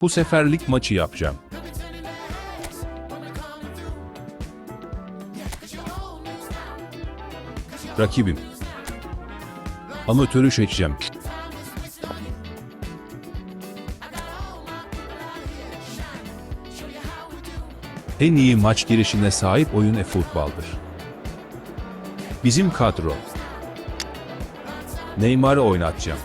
Bu seferlik maçı yapacağım. Rakibim. Amatörü seçeceğim. En iyi maç girişine sahip oyun e-futbaldır. Bizim kadro. Neymar'ı oynatacağım.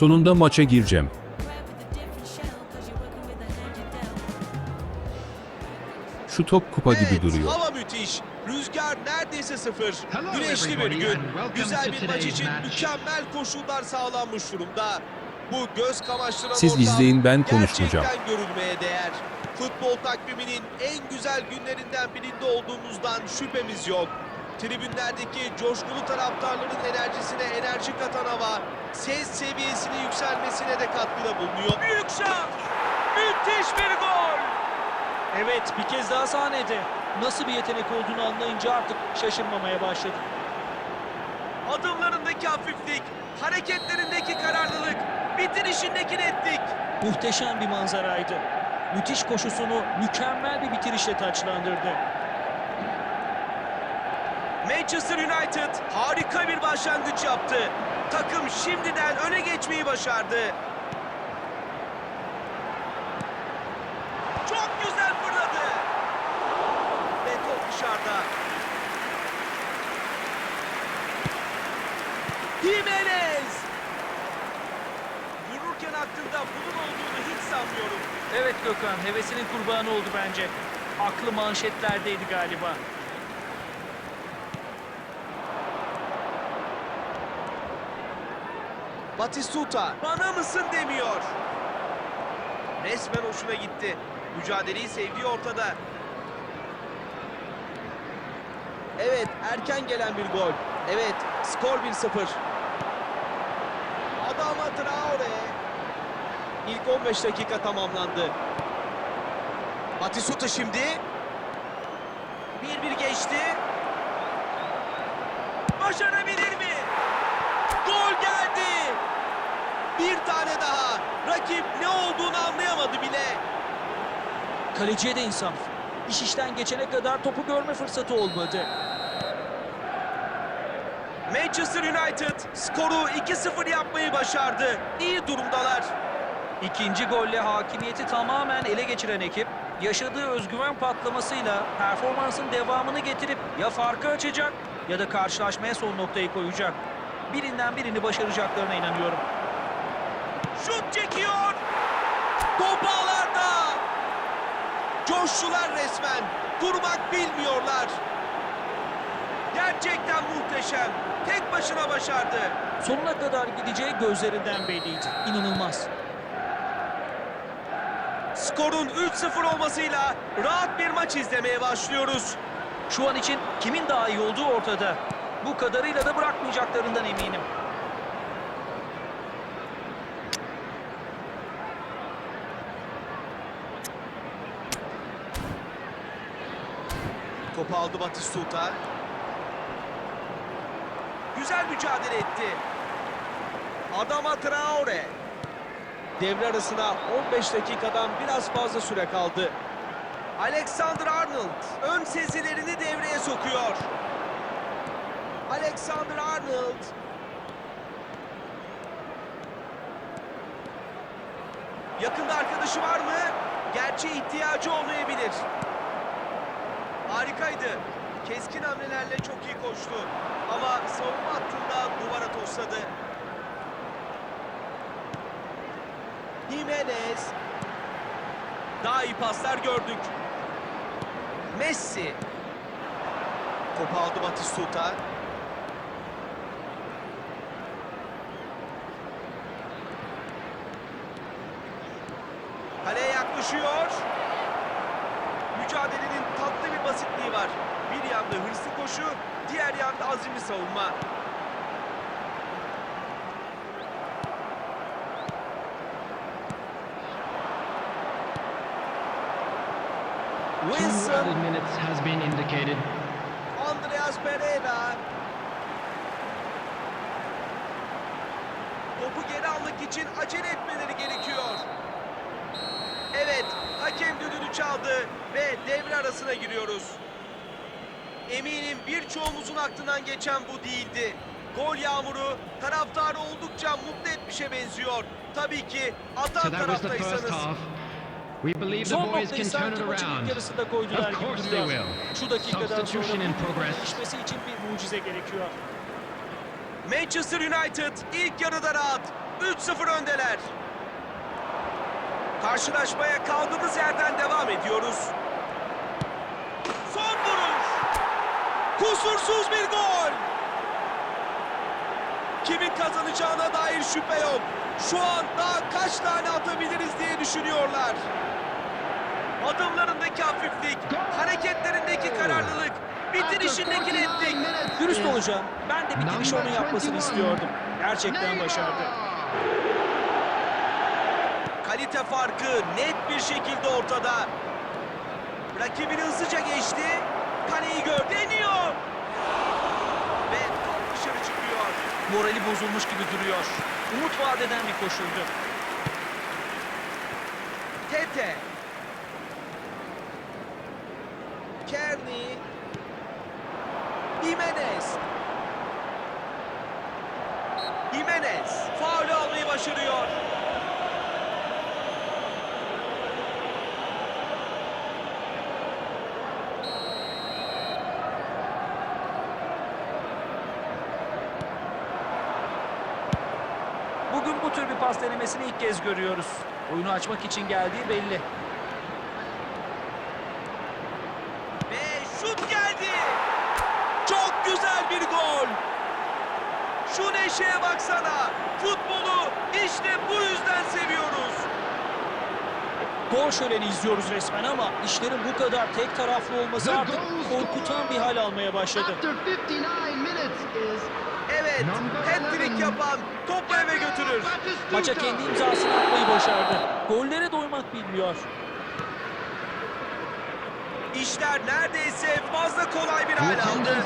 Sonunda maça gireceğim. Şu top kupa gibi duruyor. hava müthiş. Rüzgar neredeyse sıfır. Hello Güneşli bir gün. Güzel bir maç için match. mükemmel koşullar sağlanmış durumda. Bu göz kamaştıran Siz ortam izleyin, ben konuşmayacağım. Gerçekten görülmeye değer. Futbol takviminin en güzel günlerinden birinde olduğumuzdan şüphemiz yok. Tribünlerdeki coşkulu taraftarların enerjisine enerji katan hava, ses seviyesinin yükselmesine de katkıda bulunuyor. Büyük şans. Müthiş bir gol. Evet bir kez daha sahnede. Nasıl bir yetenek olduğunu anlayınca artık şaşırmamaya başladım. Adımlarındaki hafiflik, hareketlerindeki kararlılık, bitirişindeki netlik. Muhteşem bir manzaraydı. Müthiş koşusunu mükemmel bir bitirişle taçlandırdı. Manchester United harika bir başlangıç yaptı. Takım şimdiden öne geçmeyi başardı. Çok güzel fırladı. Ve top dışarıda. Jimenez. Vururken aklında bunun olduğunu hiç sanmıyorum. Evet Gökhan hevesinin kurbanı oldu bence. Aklı manşetlerdeydi galiba. Batistuta bana mısın demiyor. Resmen hoşuna gitti. Mücadeleyi sevdiği ortada. Evet erken gelen bir gol. Evet skor 1-0. Adama Traore. İlk 15 dakika tamamlandı. Batistuta şimdi. 1-1 geçti. Başarabilir mi? Gol geldi. Bir tane daha. Rakip ne olduğunu anlayamadı bile. Kaleciye de insaf. İş işten geçene kadar topu görme fırsatı olmadı. Manchester United skoru 2-0 yapmayı başardı. İyi durumdalar. İkinci golle hakimiyeti tamamen ele geçiren ekip yaşadığı özgüven patlamasıyla performansın devamını getirip ya farkı açacak ya da karşılaşmaya son noktayı koyacak. Birinden birini başaracaklarına inanıyorum. Şut çekiyor. Top ağlarda. Coştular resmen. Durmak bilmiyorlar. Gerçekten muhteşem. Tek başına başardı. Sonuna kadar gideceği gözlerinden belliydi. İnanılmaz. Skorun 3-0 olmasıyla rahat bir maç izlemeye başlıyoruz. Şu an için kimin daha iyi olduğu ortada. Bu kadarıyla da bırakmayacaklarından eminim. Topu aldı Batistuta. Güzel mücadele etti. Adama Traore. Devre arasına 15 dakikadan biraz fazla süre kaldı. Alexander Arnold ön sezilerini devreye sokuyor. Alexander Arnold. Yakında arkadaşı var mı? Gerçi ihtiyacı olmayabilir. Harikaydı. Keskin hamlelerle çok iyi koştu. Ama savunma hattında duvara tosladı. Jimenez. Daha iyi paslar gördük. Messi. Topu aldı Batistuta. Kaleye yaklaşıyor. Mücadelenin tatlı bir basitliği var. Bir yanda hırslı koşu, diğer yanda azimli savunma. Wilson minutes has been indicated. Andreas Pereira. Topu geri almak için acele etmeleri gerekiyor. Evet, çaldı ve devre arasına giriyoruz. Eminim birçoğumuzun aklından geçen bu değildi. Gol yağmuru taraftarı oldukça mutlu etmişe benziyor. Tabii ki atan So taraftaysanız. We believe the Son boys can turn it around. Of course they will. Şu dakikadan sonra in progress. değişmesi için bir mucize gerekiyor. Manchester United ilk yarıda rahat. 3-0 öndeler. Karşılaşmaya kaldığımız yerden devam ediyoruz. Son vuruş. Kusursuz bir gol. Kimin kazanacağına dair şüphe yok. Şu an daha kaç tane atabiliriz diye düşünüyorlar. Adımlarındaki hafiflik, hareketlerindeki kararlılık, bitirişindeki netlik. Dürüst olacağım. Ben de bitiriş onun yapmasını istiyordum. Gerçekten başardı. Kalite farkı net bir şekilde ortada. Rakibini hızlıca geçti. Kaleyi gör. Deniyor. Ve dışarı çıkıyor. Morali bozulmuş gibi duruyor. Umut vaat eden bir koşuydu. Tete. Kearney. Jimenez. Jimenez. Faulü almayı başarıyor. Bugün bu tür bir pas denemesini ilk kez görüyoruz. Oyunu açmak için geldiği belli. Ve şut geldi. Çok güzel bir gol. Şu neşeye baksana. Futbolu işte bu yüzden seviyoruz. Gol şöleni izliyoruz resmen ama işlerin bu kadar tek taraflı olması artık korkutan bir hal almaya başladı. Evet, hat-trick yapan topu eve götürür. Maça kendi imzasını atmayı başardı. Gollere doymak bilmiyor. İşler neredeyse fazla kolay bir hal aldı.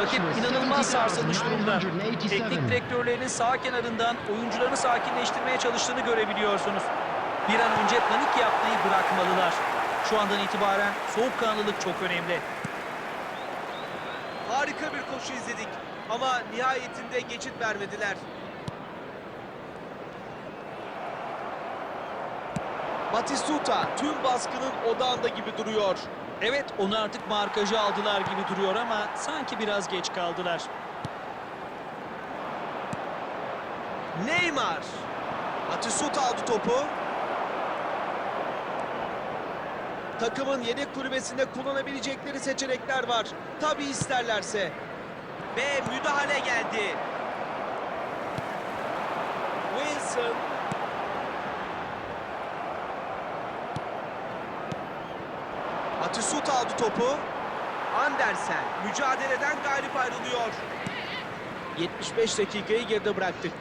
Rakip inanılmaz sarsılmış durumda. Teknik direktörlerinin sağ kenarından oyuncularını sakinleştirmeye çalıştığını görebiliyorsunuz. Bir an önce panik yapmayı bırakmalılar. Şu andan itibaren soğukkanlılık çok önemli. Harika bir koşu izledik ama nihayetinde geçit vermediler. Batistuta tüm baskının odağında gibi duruyor. Evet onu artık markajı aldılar gibi duruyor ama sanki biraz geç kaldılar. Neymar. Batistuta aldı topu. Takımın yedek kulübesinde kullanabilecekleri seçenekler var. Tabi isterlerse. Ve müdahale geldi. Wilson. Batistuta aldı topu. Andersen mücadeleden galip ayrılıyor. 75 dakikayı geride bıraktık.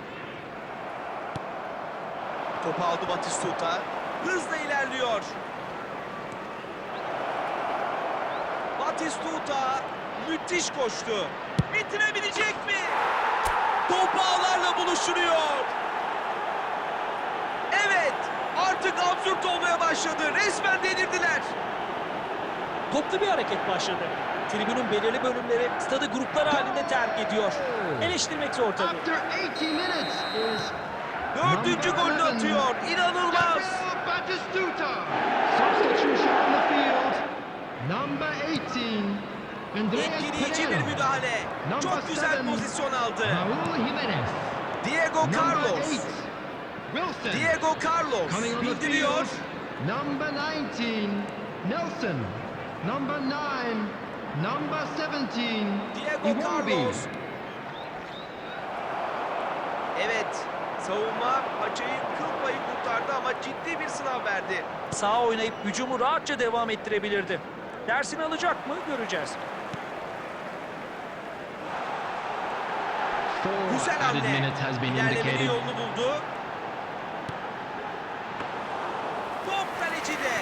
Topu aldı Batistuta. Hızla ilerliyor. Batistuta müthiş koştu. Bitirebilecek mi? Top ağlarla buluşturuyor. Evet, artık absürt olmaya başladı. Resmen delirdiler. Toplu bir hareket başladı. Tribünün belirli bölümleri stadı gruplar halinde terk ediyor. Eleştirmek zor tabii. After 80 minutes is Dördüncü golünü atıyor. İnanılmaz. Gabriel Batistuta. Substitution on the field. Number 18. Etkileyici bir müdahale. Çok güzel pozisyon aldı. Diego Carlos. 8. Wilson. Diego Carlos bildiriyor. Number 19. Nelson. Number 9. Number 17. Diego. Carlos. Evet, savunma paçayı kıl payı kurtardı ama ciddi bir sınav verdi. Sağ oynayıp hücumu rahatça devam ettirebilirdi. Dersini alacak mı göreceğiz. Güzel added hamle. minutes has been İlerlemenin indicated. yolunu buldu. Top kalecide.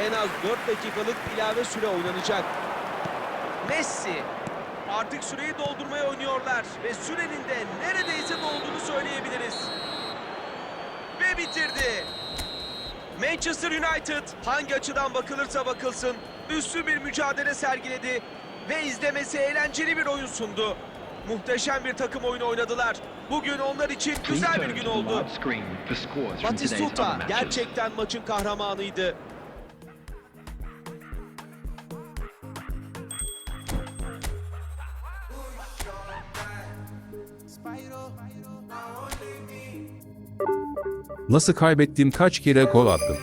En az 4 dakikalık ilave süre oynanacak. Messi. Artık süreyi doldurmaya oynuyorlar ve sürenin de neredeyse dolduğunu söyleyebiliriz. Ve bitirdi. Manchester United hangi açıdan bakılırsa bakılsın üstün bir mücadele sergiledi ve izlemesi eğlenceli bir oyun sundu. Muhteşem bir takım oyunu oynadılar. Bugün onlar için güzel bir gün oldu. Batistuta gerçekten maçın kahramanıydı. Nasıl kaybettim kaç kere gol attım.